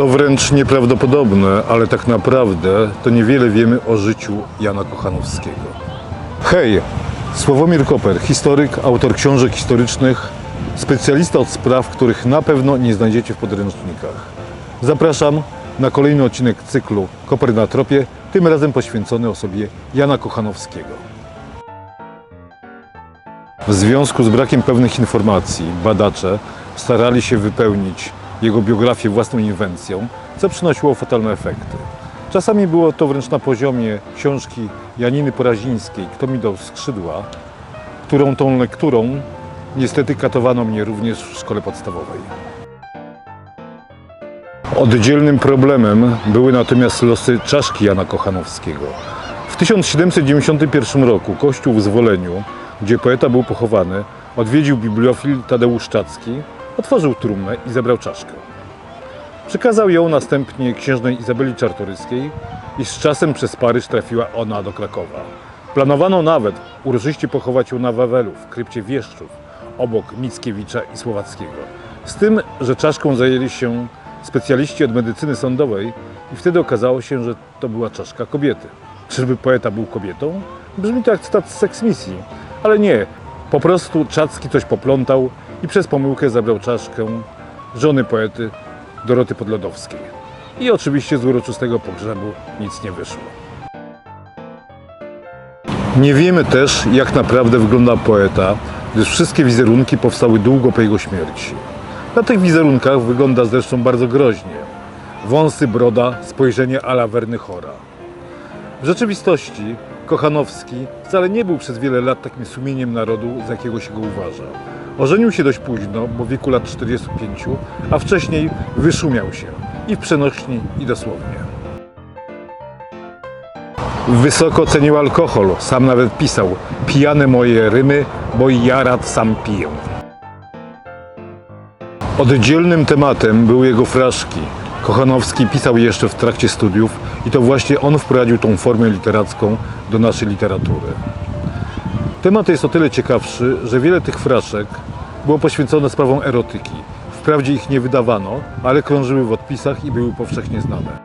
To wręcz nieprawdopodobne, ale tak naprawdę to niewiele wiemy o życiu Jana Kochanowskiego. Hej, Sławomir Koper, historyk, autor książek historycznych, specjalista od spraw, których na pewno nie znajdziecie w podręcznikach. Zapraszam na kolejny odcinek cyklu Koper na tropie, tym razem poświęcony osobie Jana Kochanowskiego. W związku z brakiem pewnych informacji badacze starali się wypełnić jego biografię własną inwencją, co przynosiło fatalne efekty. Czasami było to wręcz na poziomie książki Janiny Porazińskiej Kto mi dał skrzydła, którą tą lekturą niestety katowano mnie również w szkole podstawowej. Oddzielnym problemem były natomiast losy czaszki Jana Kochanowskiego. W 1791 roku kościół w Zwoleniu, gdzie poeta był pochowany, odwiedził bibliofil Tadeusz Czacki, otworzył trumnę i zebrał czaszkę. Przekazał ją następnie księżnej Izabeli Czartoryskiej i z czasem przez Paryż trafiła ona do Krakowa. Planowano nawet uroczyście pochować ją na Wawelu, w krypcie Wieszczów, obok Mickiewicza i Słowackiego. Z tym, że czaszką zajęli się specjaliści od medycyny sądowej i wtedy okazało się, że to była czaszka kobiety. Czyżby poeta był kobietą? Brzmi to jak cytat z Sex Misji, ale nie. Po prostu Czacki coś poplątał i przez pomyłkę zabrał czaszkę żony poety Doroty Podlodowskiej. I oczywiście z uroczystego pogrzebu nic nie wyszło. Nie wiemy też, jak naprawdę wygląda poeta, gdyż wszystkie wizerunki powstały długo po jego śmierci. Na tych wizerunkach wygląda zresztą bardzo groźnie. Wąsy, broda, spojrzenie ala Wernychora. W rzeczywistości Kochanowski wcale nie był przez wiele lat takim sumieniem narodu, za jakiego się go uważa. Ożenił się dość późno, bo w wieku lat 45, a wcześniej wyszumiał się i w przenośni, i dosłownie. Wysoko cenił alkohol, sam nawet pisał pijane moje rymy, bo ja rad sam piję. Oddzielnym tematem były jego fraszki. Kochanowski pisał jeszcze w trakcie studiów i to właśnie on wprowadził tą formę literacką do naszej literatury. Temat jest o tyle ciekawszy, że wiele tych fraszek było poświęcone sprawom erotyki. Wprawdzie ich nie wydawano, ale krążyły w odpisach i były powszechnie znane.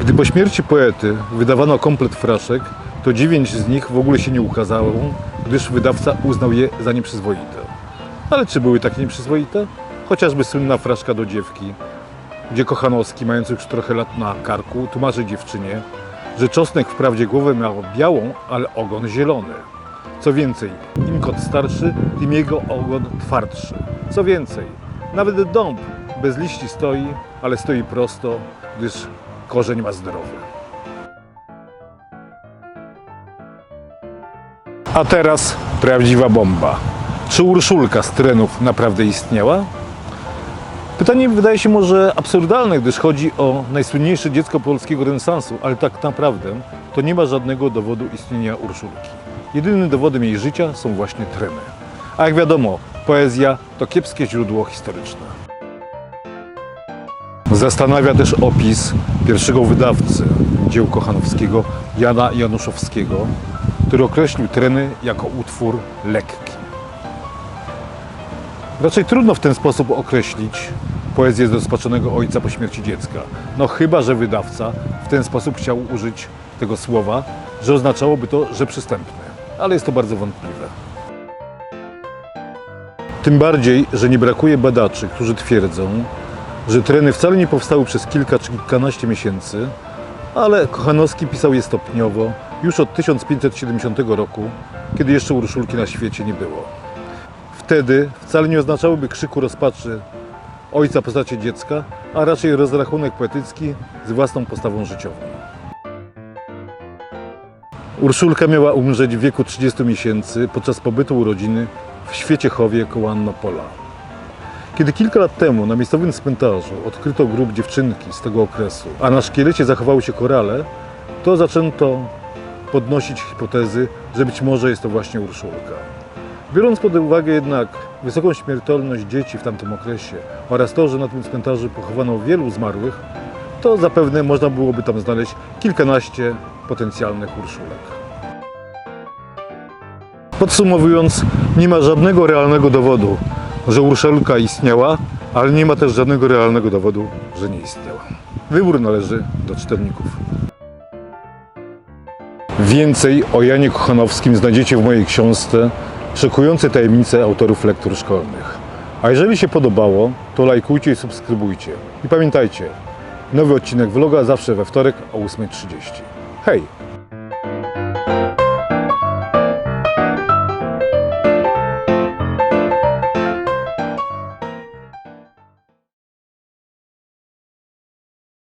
Gdy po śmierci poety wydawano komplet fraszek, to dziewięć z nich w ogóle się nie ukazało, gdyż wydawca uznał je za nieprzyzwoite. Ale czy były takie nieprzyzwoite? Chociażby słynna fraszka do dziewki, gdzie Kochanowski, mający już trochę lat na karku, tłumaczy dziewczynie, że czosnek wprawdzie głowę miał białą, ale ogon zielony. Co więcej, im kot starszy, tym jego ogon twardszy. Co więcej, nawet dąb bez liści stoi, ale stoi prosto, gdyż korzeń ma zdrowy. A teraz prawdziwa bomba. Czy Urszulka z trenów naprawdę istniała? Pytanie wydaje się może absurdalne, gdyż chodzi o najsłynniejsze dziecko polskiego renesansu, ale tak naprawdę to nie ma żadnego dowodu istnienia Urszulki. Jedynym dowodem jej życia są właśnie treny. A jak wiadomo, poezja to kiepskie źródło historyczne. Zastanawia też opis pierwszego wydawcy dzieł Kochanowskiego, Jana Januszowskiego, który określił treny jako utwór lekki. Raczej trudno w ten sposób określić poezję zrozpaczonego ojca po śmierci dziecka. No chyba, że wydawca w ten sposób chciał użyć tego słowa, że oznaczałoby to, że przystępny. Ale jest to bardzo wątpliwe. Tym bardziej, że nie brakuje badaczy, którzy twierdzą, że treny wcale nie powstały przez kilka czy kilkanaście miesięcy, ale Kochanowski pisał je stopniowo, już od 1570 roku, kiedy jeszcze Urszulki na świecie nie było. Wtedy wcale nie oznaczałyby krzyku rozpaczy ojca postaci dziecka, a raczej rozrachunek poetycki z własną postawą życiową. Urszulka miała umrzeć w wieku 30 miesięcy podczas pobytu u rodziny w Świeciechowie koło Annopola. Kiedy kilka lat temu na miejscowym cmentarzu odkryto grób dziewczynki z tego okresu, a na szkielecie zachowały się korale, to zaczęto podnosić hipotezy, że być może jest to właśnie Urszulka. Biorąc pod uwagę jednak wysoką śmiertelność dzieci w tamtym okresie oraz to, że na tym cmentarzu pochowano wielu zmarłych, to zapewne można byłoby tam znaleźć kilkanaście potencjalnych Urszulek. Podsumowując, nie ma żadnego realnego dowodu, że Urszulka istniała, ale nie ma też żadnego realnego dowodu, że nie istniał. Wybór należy do czytelników. Więcej o Janie Kochanowskim znajdziecie w mojej książce Szokujące tajemnice autorów lektur szkolnych. A jeżeli się podobało, to lajkujcie i subskrybujcie. I pamiętajcie, nowy odcinek vloga zawsze we wtorek o 8.30. Hej!